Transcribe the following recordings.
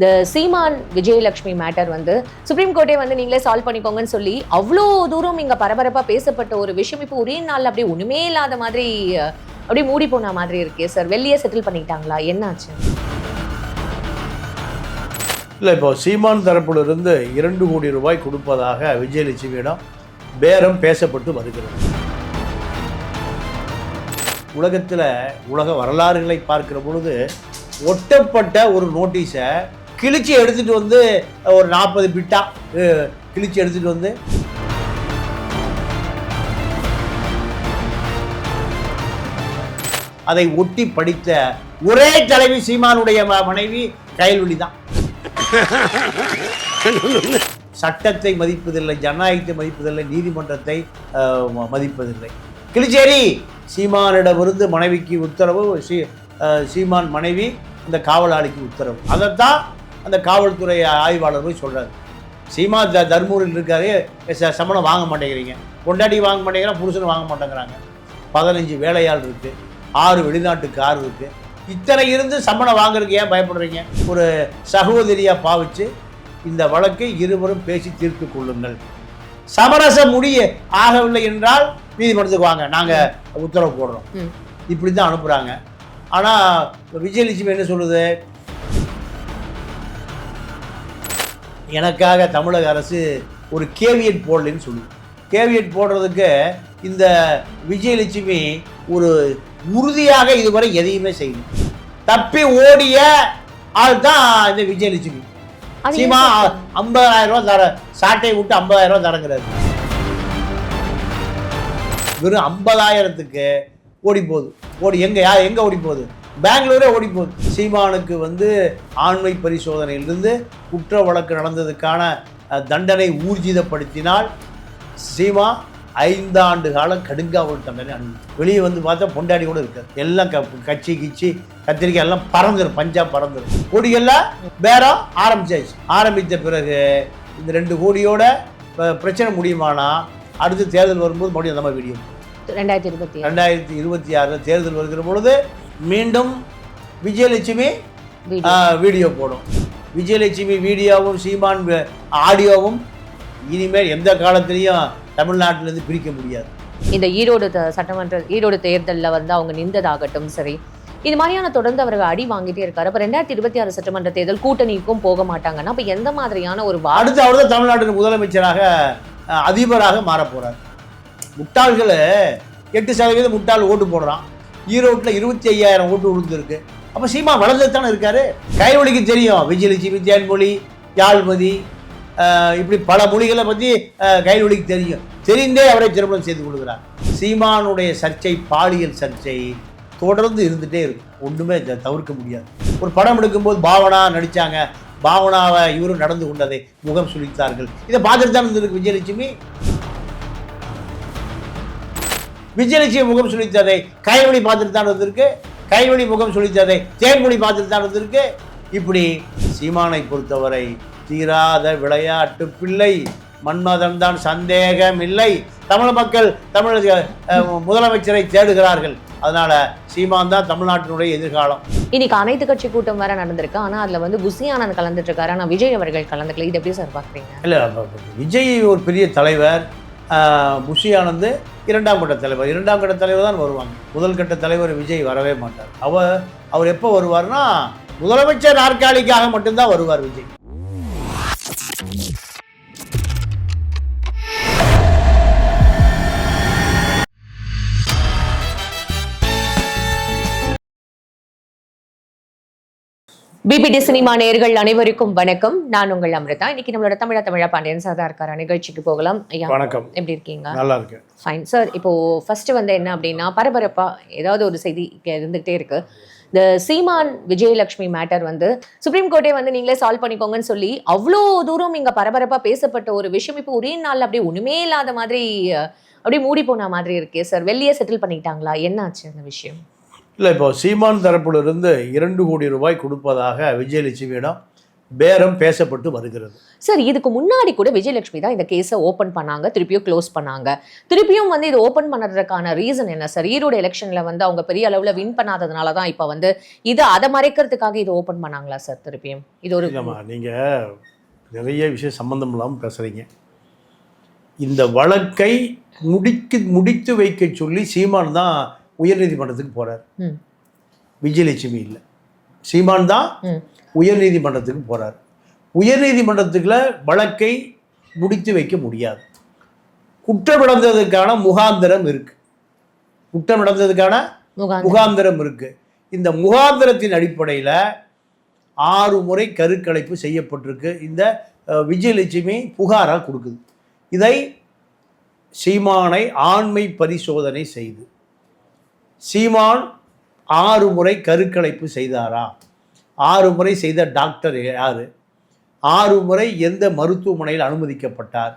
இந்த சீமான் விஜயலட்சுமி மேட்டர் வந்து சுப்ரீம் கோர்ட்டே வந்து நீங்களே சால்வ் பண்ணிக்கோங்கன்னு சொல்லி அவ்வளோ தூரம் இங்கே பரபரப்பாக பேசப்பட்ட ஒரு விஷயம். இப்போ ஒரே நாளில் அப்படியே ஒன்றுமே இல்லாத மாதிரி அப்படியே மூடி போன மாதிரி இருக்கே சார் வெளியே செட்டில் பண்ணிட்டாங்களா என்னாச்சு? இல்லை இப்போ சீமான் தரப்பிலிருந்து இரண்டு கோடி ரூபாய் கொடுப்பதாக விஜயலட்சுமியிடம் பேரம் பேசப்பட்டு வருகிறது. உலகத்தில் உலக வரலாறுகளை பார்க்கிற பொழுது ஒட்டப்பட்ட ஒரு நோட்டீஸை கிழிச்சி எடுத்துகிட்டு வந்து ஒரு நாற்பது பிட்டா கிழிச்சி எடுத்துகிட்டு வந்து. அதை ஒட்டி படித்த ஒரே தலைவி சீமானுடைய மனைவி கைல்வெளி தான். சட்டத்தை மதிப்பதில்லை ஜனநாயகத்தை மதிப்பதில்லை நீதிமன்றத்தை மதிப்பதில்லை. கிளிச்சேரி சீமானிடமிருந்து மனைவிக்கு உத்தரவு சீ சீமான் மனைவி இந்த காவலாளிக்கு உத்தரவு. அதைத்தான் அந்த காவல்துறை ஆய்வாளர் போய் சொல்றாரு. சீமா த தர்மூரில் இருக்காரு சம்பளம் வாங்க மாட்டேங்கிறீங்க. பொண்டாட்டி வாங்க மாட்டேங்கிறான் புருஷன் வாங்க மாட்டேங்கிறாங்க. பதினஞ்சு வேலையாள் இருக்கு ஆறு வெளிநாட்டு கார் இருக்கு. இத்தனை இருந்து சம்பளம் வாங்குறதுக்கு ஏன் பயப்படுறீங்க? ஒரு சகோதரியா பாவிச்சு இந்த வழக்கை இருவரும் பேசி தீர்த்து கொள்ளுங்கள். சமரச முடிய ஆகவில்லை என்றால் நீதிமன்றத்துக்கு வாங்க நாங்க உத்தரவு போடுறோம். இப்படி தான் அனுப்புறாங்க. ஆனா விஜயலட்சுமி என்ன சொல்லுது? எனக்காக தமிழக அரசு ஒரு கேவியட் போடலைன்னு சொல்லுது கேவியட் போடுறதுக்கு இந்த விஜயலட்சுமி ஒரு உறுதியாக இதுவரை எதையுமே செய்யல. தப்பி ஓடிய ஆள் தான் இந்த விஜயலட்சுமி. சீமா? ஐம்பதாயிரம் ரூபாய் தர சாட்டை விட்டு ஐம்பதாயிரம் ரூபாய் தரங்கிறாரு. வெறும் ஐம்பதாயிரத்துக்கு ஓடி போகுது. ஓடி எங்க யா எங்க ஓடி போகுது? பெங்களூரே ஓடி போகுது சீமானுக்கு வந்து ஆண்மை பரிசோதனையிலிருந்து குற்ற வழக்கு நடந்ததுக்கான தண்டனை ஊர்ஜிதப்படுத்தினால் சீமா ஐந்தாண்டு காலம் கடுங்காவல் தண்டனை வெளியே வந்து பார்த்தா பொண்டாடி கூட இருக்காது. எல்லாம் க கச்சி கிச்சி கத்திரிக்காய் எல்லாம் பறந்துடும் பஞ்சாப் பறந்துடும் கொடியெல்லாம் பேரம் ஆரம்பிச்சாச்சு. ஆரம்பித்த பிறகு இந்த ரெண்டு கோடியோட பிரச்சனை முடியுமானா அடுத்து தேர்தல் வரும்போது மறுபடியும் அந்த மாதிரி வீடியோ. ரெண்டாயிரத்தி இருபத்தி ரெண்டாயிரத்தி இருபத்தி ஆறில் தேர்தல் வருகிற பொழுது மீண்டும் விஜயலட்சுமி வீடியோ. போடும். விஜயலட்சுமி வீடியோவும் சீமான் ஆடியோவும் இனிமேல் எந்த காலத்திலையும் தமிழ்நாட்டிலேருந்து பிரிக்க முடியாது. இந்த ஈரோடு சட்டமன்ற ஈரோடு தேர்தலில் வந்து அவங்க நின்றதாகட்டும் சரி. இது மாதிரியான தொடர்ந்து அவர்கள் அடி வாங்கிட்டே இருக்காரு. அப்ப ரெண்டாயிரத்தி இருபத்தி ஆறு சட்டமன்ற தேர்தல் கூட்டணிக்கும் போக மாட்டாங்கன்னா அப்ப எந்த மாதிரியான ஒரு அடுத்து அவர் தான் தமிழ்நாட்டின் முதலமைச்சராக அதிபராக மாறப் போறார் முட்டாள்களை எட்டு சதவீதம் முட்டாள் ஓட்டு போடுறான். ஈரோட்டில் இருபத்தி ஐயாயிரம் ஓட்டு விழுந்திருக்கு. அப்போ சீமா வளர்ந்து தானே இருக்காரு? கைவழிக்கு தெரியும். விஜயலட்சுமி தேன்மொழி யாழ்மதி இப்படி பல மொழிகளை பற்றி கைவழிக்கு தெரியும். தெரிந்தே அவரை திருமணம் செய்து கொள்கிறார். சீமானுடைய சர்ச்சை பாலியல் சர்ச்சை தொடர்ந்து இருந்துகிட்டே இருக்கும் ஒன்றுமே த- தவிர்க்க முடியாது. ஒரு படம் எடுக்கும்போது பாவனா நடித்தாங்க பாவனாவை இவரும் நடந்து கொண்டதை முகம் சுழித்தார்கள் இதை பார்த்துட்டு தான் இருந்திருக்கு விஜயலட்சுமி? விஜயலட்சுமி முகம் சுளித்ததை கைவழி பார்த்துட்டு தான் வந்திருக்கு. கைவழி முகம் சுளித்ததை தேன்மொழி பார்த்துட்டு தான் வந்திருக்கு. இப்படி சீமானை பொறுத்தவரை தீராத விளையாட்டு பிள்ளை. மன்மதன் தான் சந்தேகம் இல்லை தமிழ் மக்கள் தமிழ் அஹ், முதலமைச்சரை தேடுகிறார்கள். அதனால சீமான் தான் தமிழ்நாட்டினுடைய எதிர்காலம். இன்னைக்கு அனைத்து கட்சி கூட்டம் வேற நடந்திருக்கு. ஆனா அதுல வந்து புசி ஆனந்த் கலந்துட்டு இருக்காரு. ஆனா விஜய் அவர்கள் கலந்துக்கல. இது எப்படி சார் பாக்குறீங்க? இல்லை விஜய் ஒரு பெரிய தலைவர். புஷி ஆனந்து இரண்டாம் கட்ட தலைவர். இரண்டாம் கட்ட தலைவர் தான் வருவாங்க. முதல் கட்ட தலைவர் விஜய் வரவே மாட்டார். அவர் அவர் எப்போ வருவார்னா முதலமைச்சர் நாற்காலிக்காக மட்டும்தான் வருவார் விஜய். பிபிடி சினிமா நேயர்கள் அனைவருக்கும் வணக்கம். நான் உங்கள் அமிர்தா. இன்னைக்கு நம்மளோட தமிழா தமிழா பாண்டியன் சாதா இருக்கார நிகழ்ச்சிக்கு போகலாம். ஐயா வணக்கம். எப்படி இருக்கீங்க? நல்லா இருக்கு ஃபைன் சார் இப்போ ஃபர்ஸ்ட் வந்து என்ன அப்படின்னா பரபரப்பா ஏதாவது ஒரு செய்தி இருந்துகிட்டே இருக்கு. இந்த சீமான் விஜயலட்சுமி மேட்டர் வந்து சுப்ரீம் கோர்ட்டே வந்து நீங்களே சால்வ் பண்ணிக்கோங்கன்னு சொல்லி அவ்வளோ தூரம் இங்க பரபரப்பா பேசப்பட்ட ஒரு விஷயம் இப்போ ஒரே நாள்ல அப்படியே ஒண்ணுமே இல்லாத மாதிரி அப்படியே மூடி போன மாதிரி இருக்கே சார் வெளியே செட்டில் பண்ணிட்டாங்களா? என்னாச்சு அந்த விஷயம்? இல்லை இப்போ சீமான் தரப்பிலிருந்து இரண்டு கோடி ரூபாய் கொடுப்பதாக விஜயலட்சுமியிடம் பேரம் பேசப்பட்டு வருகிறது. சார் இதுக்கு முன்னாடி கூட விஜயலட்சுமி தான் இந்த கேஸை ஓபன் பண்ணாங்க திருப்பியும் க்ளோஸ் பண்ணாங்க. திருப்பியும் வந்து இது ஓபன் பண்ணுறதுக்கான ரீசன் என்ன சார் ஈரோடு எலெக்ஷன்ல வந்து அவங்க பெரிய அளவுல வின் பண்ணாததுனால தான் இப்போ வந்து இது அதை மறைக்கிறதுக்காக இது ஓபன் பண்ணாங்களா சார் திருப்பியும்? இது ஒரு இல்லைம்மா நீங்கள் நிறைய விஷயம் சம்மந்தம் இல்லாமல் பேசுகிறீங்க இந்த வழக்கை முடிக்கு முடித்து வைக்க சொல்லி சீமான் தான் உயர்நீதிமன்றத்துக்கு போகிறார். விஜயலட்சுமி இல்லை. சீமான் தான். உயர்நீதிமன்றத்துக்கு போகிறார் உயர்நீதிமன்றத்துக்குள்ள வழக்கை முடித்து வைக்க முடியாது. குற்றம் நடந்ததுக்கான முகாந்திரம் இருக்கு. குற்றம் நடந்ததுக்கான முகாந்திரம். இருக்கு. இந்த முகாந்திரத்தின் அடிப்படையில் ஆறு முறை கருக்கலைப்பு செய்யப்பட்டிருக்கு. இந்த விஜயலட்சுமி புகாராக கொடுக்குது. இதை சீமானை ஆண்மை பரிசோதனை செய்து சீமான் ஆறு முறை கருக்கலைப்பு செய்தாரா? ஆறு முறை செய்த டாக்டர் யார்? ஆறு முறை எந்த மருத்துவமனையில் அனுமதிக்கப்பட்டார்?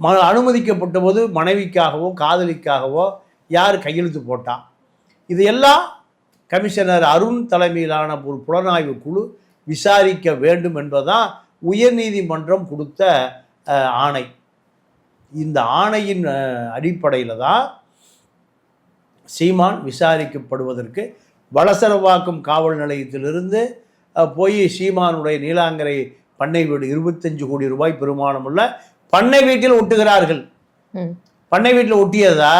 ம அனுமதிக்கப்பட்ட போது மனைவிக்காகவோ காதலிக்காகவோ யார் கையெழுத்து போட்டா இதையெல்லாம் கமிஷனர் அருண் தலைமையிலான ஒரு புலனாய்வு குழு விசாரிக்க வேண்டும் என்பதுதான் உயர்நீதிமன்றம் கொடுத்த ஆணை. இந்த ஆணையின் அடிப்படையில் தான் சீமான் விசாரிக்கப்படுவதற்கு வளசரவாக்கம் காவல் நிலையத்திலிருந்து போய் சீமானுடைய நீலாங்கரை பண்ணை வீடு இருபத்தஞ்சு கோடி ரூபாய் பெருமானமுள்ள பண்ணை வீட்டில் ஒட்டுகிறார்கள். பண்ணை வீட்டில் ஒட்டியதா?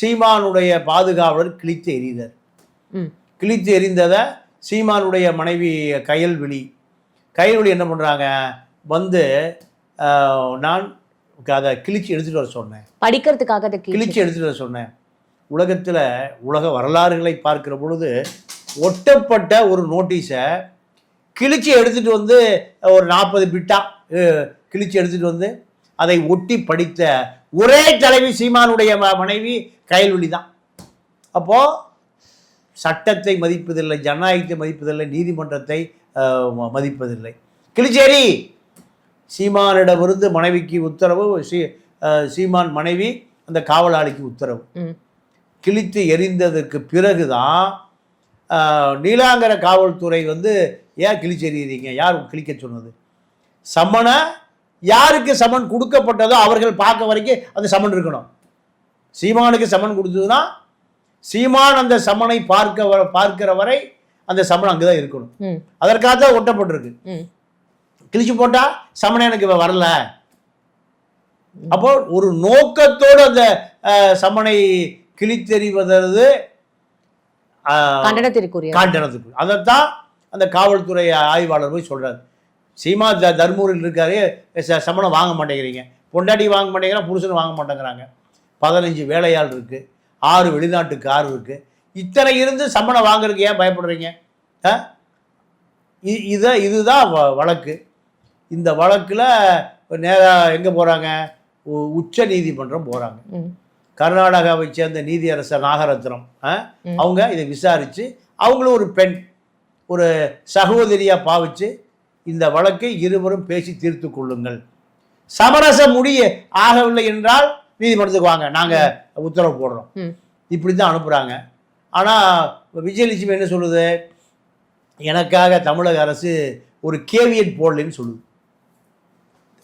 சீமானுடைய பாதுகாவலர் கிழித்து எறிதார். ம். கிழித்து எறிந்ததை? சீமானுடைய மனைவி கயல்விழி. கயல்விழி என்ன பண்ணுறாங்க வந்து நான் அதை கிழிச்சு எடுத்துகிட்டு வர சொன்னேன். படிக்கிறதுக்காக கிழிச்சு எடுத்துகிட்டு வர சொன்னேன். உலகத்தில் உலக வரலாறுகளை பார்க்கிற பொழுது ஒட்டப்பட்ட ஒரு நோட்டீஸை கிழிச்சு எடுத்துகிட்டு வந்து ஒரு நாற்பது பிட்டா கிழிச்சி கிழிச்சு எடுத்துகிட்டு வந்து அதை ஒட்டி படித்த ஒரே தலைவி சீமானுடைய மனைவி கைல்வெளி தான். அப்போது சட்டத்தை மதிப்பதில்லை ஜனநாயகத்தை மதிப்பதில்லை நீதிமன்றத்தை மதிப்பதில்லை. கிளிச்சேரி சீமானிடமிருந்து மனைவிக்கு உத்தரவு சீ சீமான் மனைவி அந்த காவலாளிக்கு உத்தரவு. கிழித்து எரிந்ததற்கு பிறகுதான் நீலாங்கர காவல்துறை வந்து ஏன் கிழிச்சு எறியறீங்க யார் கிழிக்க சொன்னது? சம்மனை யாருக்கு சமன் கொடுக்கப்பட்டதோ அவர்கள் பார்க்க வரைக்கும் அந்த சமன் இருக்கணும். சீமானுக்கு சமன் கொடுத்ததுன்னா சீமான் அந்த சமனை பார்க்க வ- பார்க்கிற வரை அந்த சமன் அங்கே தான் இருக்கணும். அதற்காக தான் ஒட்டப்பட்டிருக்கு. கிழிச்சு போட்டா சமன் எனக்கு இவ வரல. அப்போ ஒரு நோக்கத்தோடு அந்த சமனை கிழித்தெறிவதற்கு அஹ், கண்டனத்திற்குரிய. காண்டனத்துக்கு அதைத்தான் அந்த காவல்துறை ஆய்வாளர் போய் சொல்றாரு. சீமா த தர்மபுரியில் இருக்காரு ச- சமணம் வாங்க மாட்டேங்கிறீங்க. பொண்டாட்டி வாங்க மாட்டேங்கிறான் புருஷன் வாங்க மாட்டேங்கிறாங்க. பதினஞ்சு வேலையாள் இருக்கு ஆறு வெளிநாட்டு கார் இருக்கு. இத்தனை இருந்து சம்பளம் வாங்குறதுக்கு ஏன் பயப்படுறீங்க? இத இதுதான் வழக்கு. இந்த வழக்கில் நேராக எங்கே போகிறாங்க உச்ச நீதிமன்றம் போகிறாங்க. கர்நாடகாவை சேர்ந்த நீதியரசர் நாகரத்னம். அவங்க இதை விசாரித்து அவங்களும் ஒரு பெண் ஒரு சகோதரியாக பாவிச்சு இந்த வழக்கை இருவரும் பேசி தீர்த்து கொள்ளுங்கள் சமரச முடிய ஆகவில்லை என்றால் நீதிமன்றத்துக்கு வாங்க நாங்கள் உத்தரவு போடுறோம். இப்படி தான் அனுப்புகிறாங்க ஆனால் விஜயலட்சுமி என்ன சொல்லுது எனக்காக தமிழக அரசு ஒரு கேவியட் போடலைன்னு சொல்லுது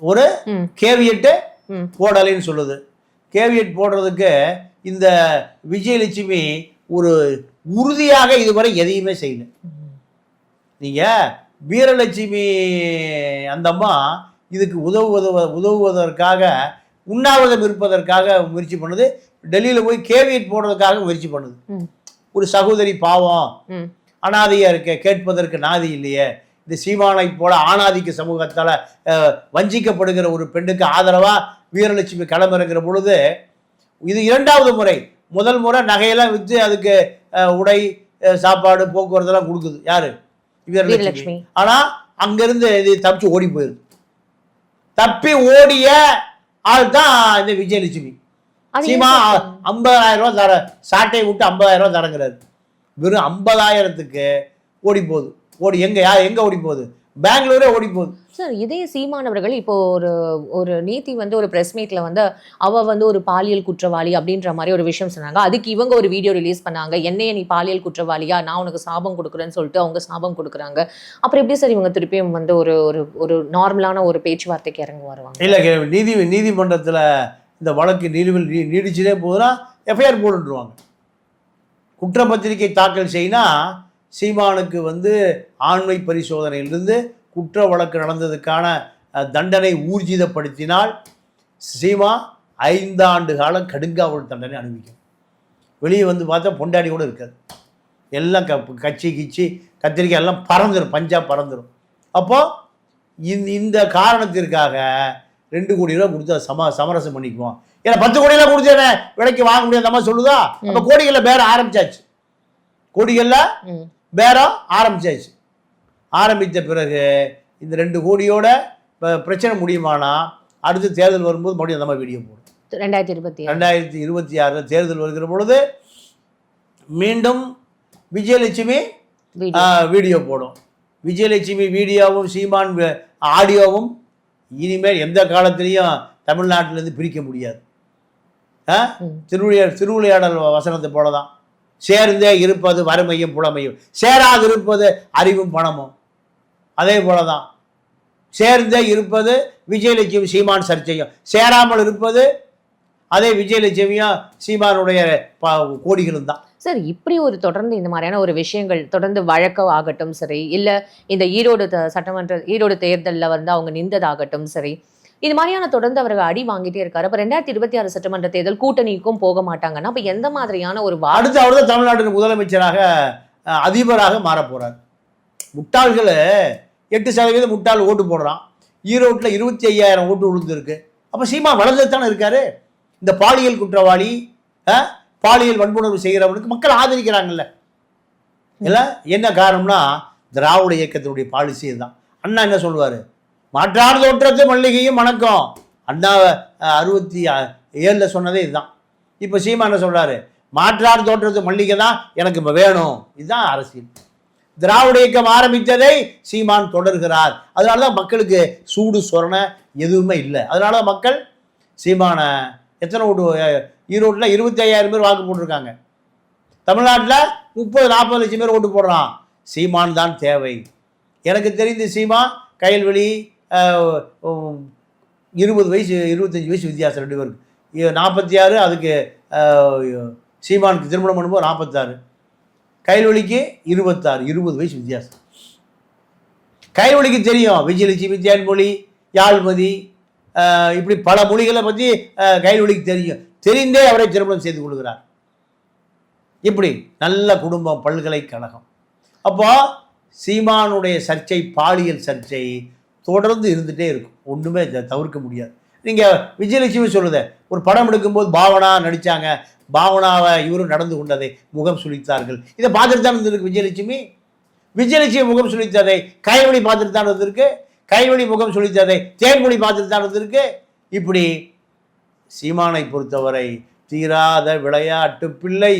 ஒரு. கேவியட்டு. போடலைன்னு சொல்லுது கேவியட் போடுறதுக்கு இந்த விஜயலட்சுமி ஒரு உறுதியாக இதுவரை எதையுமே செய்யல. நீங்கள் வீரலட்சுமி அந்த அம்மா இதுக்கு உதவுவது உதவுவதற்காக உண்ணாவிரதம் இருப்பதற்காக முயற்சி பண்ணுது. டெல்லியில் போய் கேவியட் போடுறதுக்காக முயற்சி பண்ணுது. ஒரு சகோதரி பாவம். ம். அனாதையா இருக்க கேட்பதற்கு நாதி இல்லையே. இந்த சீமானை போல ஆணாதிக்க சமூகத்தால் வஞ்சிக்கப்படுகிற ஒரு பெண்ணுக்கு ஆதரவா வீரலட்சுமி களமிறங்குற பொழுது இது இரண்டாவது முறை. முதல் முறை நகையெல்லாம் விற்று அதுக்கு உடை சாப்பாடு போக்குவரத்தெல்லாம் கொடுக்குது. யாரு? வீரலட்சுமி. வீரலட்சுமி. ஆனா அங்கிருந்து இது தப்பிச்சு ஓடி போயிருக்கு தப்பி ஓடிய ஆள் தான் இந்த விஜயலட்சுமி. சீமா? ஐம்பதாயிரம் ரூபா தர சாட்டையை விட்டு ஐம்பதாயிரம் ரூபா தரங்கிறாரு. வெறும் ஐம்பதாயிரத்துக்கு ஓடி போகுது ஓடி எங்க யார் எங்க ஓடி போகுது? பெங்களூரே ஓடி போகுது. சார் இதே சீமானவர்கள் இப்போ ஒரு ஒரு நீதி வந்து ஒரு பிரஸ் மீட்ல வந்து அவ வந்து ஒரு பாலியல் குற்றவாளி அப்படின்ற மாதிரி ஒரு விஷயம் சொன்னாங்க. அதுக்கு இவங்க ஒரு வீடியோ ரிலீஸ் பண்ணாங்க. என்னைய நீ பாலியல் குற்றவாளியா? நான் உனக்கு சாபம் கொடுக்குறேன்னு சொல்லிட்டு அவங்க சாபம் கொடுக்குறாங்க. அப்புறம் எப்படி சார் இவங்க திருப்பியும் வந்து ஒரு ஒரு ஒரு நார்மலான ஒரு பேச்சுவார்த்தைக்கு இறங்க வருவாங்க இல்லை நீதி நீதிமன்றத்தில் இந்த வழக்கு நீதிவில் நீ நீடிச்சுட்டே போகுதுன்னா எஃப்ஐஆர் போட்டுருவாங்க குற்றப்பத்திரிகை தாக்கல் செய்யினா சீமானுக்கு வந்து ஆண்மை பரிசோதனையிலிருந்து குற்ற வழக்கு நடந்ததுக்கான தண்டனை ஊர்ஜிதப்படுத்தினால் சீமா ஐந்தாண்டு காலம் கடுங்காவல் தண்டனை அனுபவிக்கும். வெளியே வந்து பார்த்தா பொண்டாடி கூட இருக்காது. எல்லாம் க கச்சி கிச்சி கத்திரிக்காய் எல்லாம் பறந்துடும் பஞ்சாப் பறந்துடும் அப்போது இந்த இந்த காரணத்திற்காக ரெண்டு கோடி ரூபா கொடுத்து அதை சம சமரசம் பண்ணிக்குவோம். ஏன்னா பத்து கோடியெல்லாம் கொடுத்து என்ன விலைக்கு வாங்க முடியாத அம்மா சொல்லுதா? அப்போ கோடிகளில் பேரம் ஆரம்பிச்சாச்சு. கோடிகளில். பேரம் ஆரம்பிச்சாச்சு. ஆரம்பித்த பிறகு இந்த ரெண்டு கோடியோட பிரச்சனை முடியுமானா அடுத்து தேர்தல் வரும்போது மறுபடியும் அந்த மாதிரி வீடியோ போடும். ரெண்டாயிரத்தி இருபத்தி ரெண்டாயிரத்தி இருபத்தி ஆறில் தேர்தல் வருகிற பொழுது மீண்டும் விஜயலட்சுமி வீடியோ. போடும். விஜயலட்சுமி வீடியோவும் சீமான் ஆடியோவும் இனிமேல் எந்த காலத்திலையும் தமிழ்நாட்டிலேருந்து பிரிக்க முடியாது. திருவிளையா திருவிளையாடல் வசனத்தை போல தான் சேர்ந்தே இருப்பது வறுமையும் புலமையும். சேராது இருப்பது அறிவும் பணமும். அதே போல தான் சேர்ந்தே இருப்பது விஜயலட்சுமி சீமான் சர்ச்சையும். சேராமல் இருப்பது அதே விஜயலட்சுமியும் சீமானுடைய கோடிகளும் தான். சார் இப்படி ஒரு தொடர்ந்து இந்த மாதிரியான ஒரு விஷயங்கள் தொடர்ந்து வழக்கம் ஆகட்டும் சரி இல்லை இந்த ஈரோடு த- சட்டமன்ற ஈரோடு தேர்தலில் வந்து அவங்க நின்றதாகட்டும் சரி இது மாதிரியான தொடர்ந்து அவர்கள் அடி வாங்கிட்டே இருக்காரு. அப்ப ரெண்டாயிரத்தி இருபத்தி ஆறு சட்டமன்ற தேர்தல் கூட்டணிக்கும் போக மாட்டாங்கன்னா அப்ப எந்த மாதிரியான ஒரு வா அடுத்து அவர் தான் தமிழ்நாட்டின் முதலமைச்சராக அதிபராக மாறப்போறார் முட்டாள்கள் எட்டு சதவீதம் முட்டாள் ஓட்டு போடுறான். ஈரோட்டில் இருபத்தி ஐயாயிரம் ஓட்டு விழுந்திருக்கு அப்போ சீமா வளர்ந்து தானே இருக்காரு. இந்த பாலியல் குற்றவாளி பாலியல் வன்புணர்வு செய்கிறவனுக்கு மக்கள் ஆதரிக்கிறாங்கல்ல. இல்லை என்ன காரணம்னா திராவிட இயக்கத்தினுடைய பாலிசி தான் அண்ணா என்ன சொல்லுவார்? மாற்றார் தோற்றத்து மல்லிகையும் வணக்கம். அண்ணா அறுபத்தி ஏழில் சொன்னதே இதுதான். இப்போ சீமா என்ன சொல்றாரு? மாற்றார் தோற்றத்து மல்லிகை தான் எனக்கு இப்போ வேணும். இதுதான் அரசியல். திராவிட இயக்கம் ஆரம்பித்ததை சீமான் தொடர்கிறார். அதனால தான் மக்களுக்கு சூடு சொரண எதுவுமே இல்லை. அதனால தான் மக்கள் சீமானை எத்தனை ஓட்டு ஈரோட்டில் இருபத்தி ஐயாயிரம் பேர் வாக்கு போட்டிருக்காங்க. தமிழ்நாட்டில் முப்பது நாற்பது லட்சம் பேர் ஓட்டு போடுறான். சீமான் தான் தேவை. எனக்கு தெரிந்து சீமா கையல்வெளி இருபது வயசு இருபத்தஞ்சி வயசு வித்தியாசம் ரெண்டு பேருக்கு. நாற்பத்தி ஆறு அதுக்கு சீமானுக்கு திருமணம் பண்ணும்போது நாற்பத்தாறு கைலொலிக்கு இருபத்தாறு இருபது வயசு வித்தியாசம். கைலொலிக்கு தெரியும் விஜயலட்சுமி தேன்மொழி யாழ்மதி இப்படி பல மொழிகளை பற்றி கைலொலிக்கு தெரியும். தெரிந்தே அவரை திருமணம் செய்து கொள்கிறார். இப்படி நல்ல குடும்பம் பல்கலைக்கழகம். அப்போ சீமானுடைய சர்ச்சை பாலியல் சர்ச்சை தொடர்ந்து இருந்துகிட்டே இருக்கும். ஒன்றுமே தவிர்க்க முடியாது. நீங்கள் விஜயலட்சுமி சொல்லுத ஒரு படம் எடுக்கும்போது பாவனா நடித்தாங்க பாவனாவை இவரும் நடந்து கொண்டதை முகம் சுழித்தார்கள் இதை பார்த்துட்டு தான் இருந்திருக்கு விஜயலட்சுமி? விஜயலட்சுமி முகம் சுழித்ததை கைவழி பார்த்துட்டு தான் இருந்திருக்கு? கைவழி முகம் சுழித்ததை தேன்மொழி பார்த்துட்டு தான் இருந்திருக்கு? இப்படி சீமானை பொறுத்தவரை தீராத விளையாட்டு பிள்ளை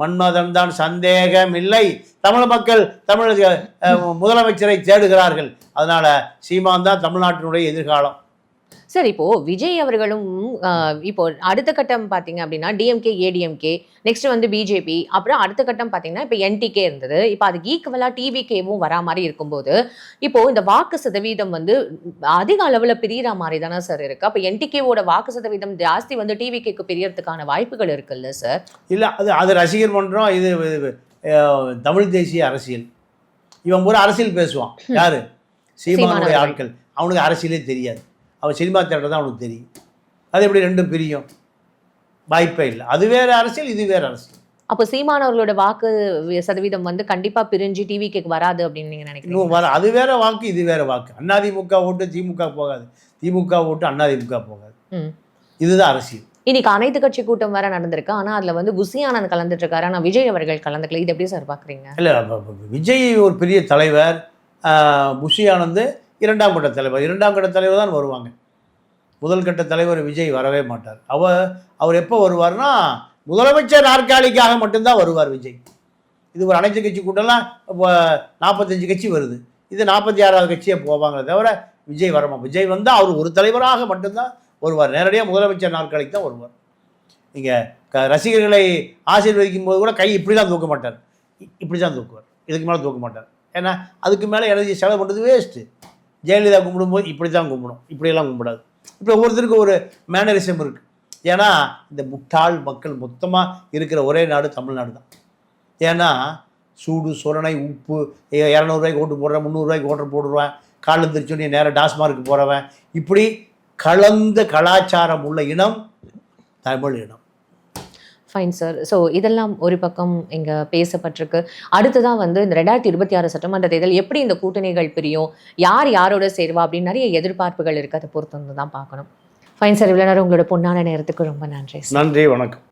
மன்மதன் தான் சந்தேகம் இல்லை தமிழ் மக்கள் தமிழக முதலமைச்சரை தேடுகிறார்கள். அதனால சீமான் தான் தமிழ்நாட்டினுடைய எதிர்காலம். சார் இப்போ விஜய் அவர்களும் இப்போ அடுத்த கட்டம் பாத்தீங்க அப்படின்னா டிஎம்கே ஏடிஎம்கே நெக்ஸ்ட் வந்து பிஜேபி அப்புறம் அடுத்த கட்டம் பாத்தீங்கன்னா இப்போ என்டிகே இருந்தது. இப்போ அதுக்கு ஈக்குவலா டிவிகேவும் வரா மாதிரி இருக்கும்போது இப்போ இந்த வாக்கு சதவீதம் வந்து அதிக அளவுல பிரியற மாதிரி தானே சார் இருக்கு. அப்போ என்டிகேவோட வாக்கு சதவீதம் ஜாஸ்தி வந்து டிவிகேக்கு பிரியறதுக்கான வாய்ப்புகள் இருக்குல்ல சார் இல்லை அது அது ரசிகர் மன்றம் இது தமிழ் தேசிய அரசியல். இவன் ஒரு அரசியல் பேசுவான். யாரு? சீமானுடைய. ஆட்கள். அவனுக்கு அரசியலே தெரியாது. அவன் சினிமா தேட்டர் தான் அவனுக்கு தெரியும். அது எப்படி ரெண்டும் பிரியும்? வாய்ப்பே இல்லை. அது வேற அரசியல் இது வேற அரசியல். அப்போ சீமானவர்களோட வாக்கு சதவீதம் வந்து கண்டிப்பா பிரிஞ்சு டிவிகேக்கு வராது அப்படின்னு நீங்க நினைக்கிறீங்க? வர அது வேற வாக்கு இது வேற வாக்கு. அதிமுக ஓட்டு திமுக போகாது. திமுக ஓட்டு அதிமுக போகாது. இதுதான் அரசியல். இன்னைக்கு அனைத்து கட்சி கூட்டம் வேற நடந்திருக்கு. ஆனா அதுல வந்து புசி ஆனந்த் கலந்துட்டு இருக்காரு. ஆனா விஜய் அவர்கள் கலந்துக்கல. இது எப்படி சார் பாக்குறீங்க? இல்லை விஜய் ஒரு பெரிய தலைவர். புஷி ஆனந்த் இரண்டாம் கட்ட தலைவர். இரண்டாம் கட்ட தலைவர் தான் வருவாங்க. முதல் கட்ட தலைவர் விஜய் வரவே மாட்டார். அவர் அவர் எப்போ வருவார்னா முதலமைச்சர் நாற்காலிக்காக மட்டும்தான் வருவார் விஜய். இது ஒரு அனைத்து கட்சி கூட்டம்லாம் இப்போ நாற்பத்தஞ்சு கட்சி வருது. இது நாற்பத்தி ஆறாவது கட்சியை போவாங்களே தவிர விஜய் வரமா விஜய் வந்தால் அவர் ஒரு தலைவராக மட்டும்தான் வருவார். நேரடியாக முதலமைச்சர் நாற்காலிக்கு தான் வருவார். நீங்கள் க ரசிகர்களை ஆசீர்வதிக்கும் போது கூட கை இப்படி தான் தூக்க மாட்டார். இப்படி தான் தூக்குவார். இதுக்கு மேலே தூக்க மாட்டார். ஏன்னா அதுக்கு மேலே எனர்ஜி செலவு பண்ணுறது வேஸ்ட்டு ஜெயலலிதா கும்பிடும்போது இப்படி தான் கும்பிடும். இப்படியெல்லாம் கும்பிடாது. இப்போ ஒவ்வொருத்தருக்கும் ஒரு மேனரிசம் இருக்குது ஏன்னா இந்த முட்டாள் மக்கள் மொத்தமாக இருக்கிற ஒரே நாடு தமிழ்நாடு தான். ஏன்னா சூடு சுரணை உப்பு இரநூறுவாய்க்கு ஓட்டு போடுறேன் முந்நூறுரூவாய்க்கு ஓட்டு போடுவேன் காலில் திருச்சொன்னி நேராக டாஸ்மார்க்கு போகிறவன் இப்படி கலந்த கலாச்சாரம் உள்ள இனம் தமிழ் இனம். ஃபைன் சார் ஸோ இதெல்லாம் ஒரு பக்கம் இங்கே பேசப்பட்டிருக்கு. அடுத்ததான் வந்து இந்த ரெண்டாயிரத்தி இருபத்தி ஆறு சட்டமன்ற தேர்தல் எப்படி இந்த கூட்டணிகள் பிரியும் யார் யாரோட சேருவா அப்படின்னு நிறைய எதிர்பார்ப்புகள் இருக்கு. அதை பொறுத்து வந்து தான் பார்க்கணும். ஃபைன் சார் இவ்வளோ நேரம் உங்களோட பொன்னான நேரத்துக்கு ரொம்ப நன்றி நன்றி வணக்கம்.